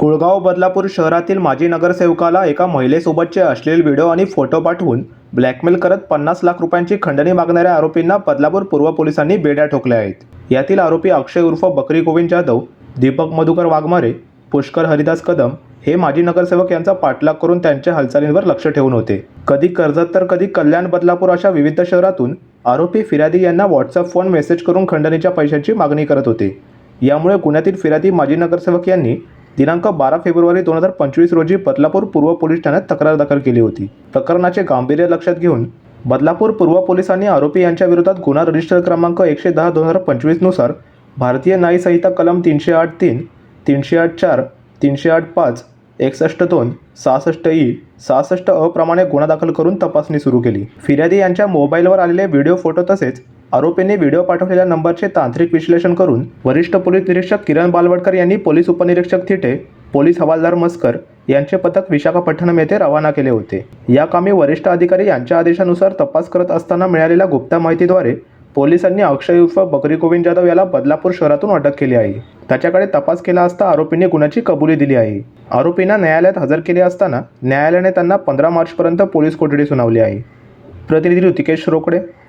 कुळगाव बदलापूर शहरातील माजी नगरसेवकाला एका महिलेसोबतचे अश्लील व्हिडिओ आणि फोटो पाठवून ब्लॅकमेल करत पन्नास लाख रुपयांची खंडणी मागणाऱ्या आरोपींना बदलापूर पूर्व पोलिसांनी बेड्या ठोकल्या आहेत. यातील आरोपी अक्षय उर्फ बकरी गोविंद जाधव दीपक मधुकर वाघमारे पुष्कर हरिदास कदम हे माजी नगरसेवक यांचा पाठलाग करून त्यांच्या हालचालींवर लक्ष ठेवून होते. कधी कर्जत तर कधी कल्याण बदलापूर अशा विविध शहरातून आरोपी फिर्यादी यांना व्हॉट्सअप फोन मेसेज करून खंडणीच्या पैशांची मागणी करत होते. यामुळे गुन्ह्यातील फिर्यादी माजी नगरसेवक यांनी दिनांक बारा फेब्रुवारी दोन हजार पंचवीस रोजी बदलापूर पूर्व पोलीस ठाण्यात तक्रार दाखल केली होती. प्रकरणाचे गांभीर्य लक्षात घेऊन बदलापूर पूर्व पोलिसांनी आरोपी यांच्या विरोधात गुन्हा रजिस्टर क्रमांक एकशे दहा दोन हजार पंचवीसनुसार भारतीय न्याय संहिता कलम तीनशे आठ तीन तीनशे आठ चार तीनशे आठ पाच एकसष्ट दोन सहासष्ट ई सहासष्ट अप्रमाणे प्रमाणे गुन्हा दाखल करून तपासणी सुरू केली. फिर्यादी यांच्या मोबाईलवर आलेले व्हिडिओ फोटो तसेच आरोपींनी व्हिडिओ पाठवलेल्या नंबरचे तांत्रिक विश्लेषण करून वरिष्ठ पोलीस निरीक्षक किरण बालवडकर यांनी पोलीस उपनिरीक्षक थिटे पोलीस हवालदार मस्कर यांचे पथक विशाखापट्टणम येथे रवाना केले होते. या कामी वरिष्ठ अधिकारी यांच्या आदेशानुसार तपास करत असताना मिळालेल्या गुप्त माहितीद्वारे पोलिसांनी अक्षय उर्फ बकरी गोविंद जाधव याला बदलापूर शहरातून अटक केली आहे. त्याच्याकडे तपास केला असता आरोपींनी गुन्ह्याची कबुली दिली आहे. आरोपींना न्यायालयात हजर केले असताना न्यायालयाने त्यांना पंधरा मार्चपर्यंत पोलीस कोठडी सुनावली आहे. प्रतिनिधी ऋतिकेश रोकडे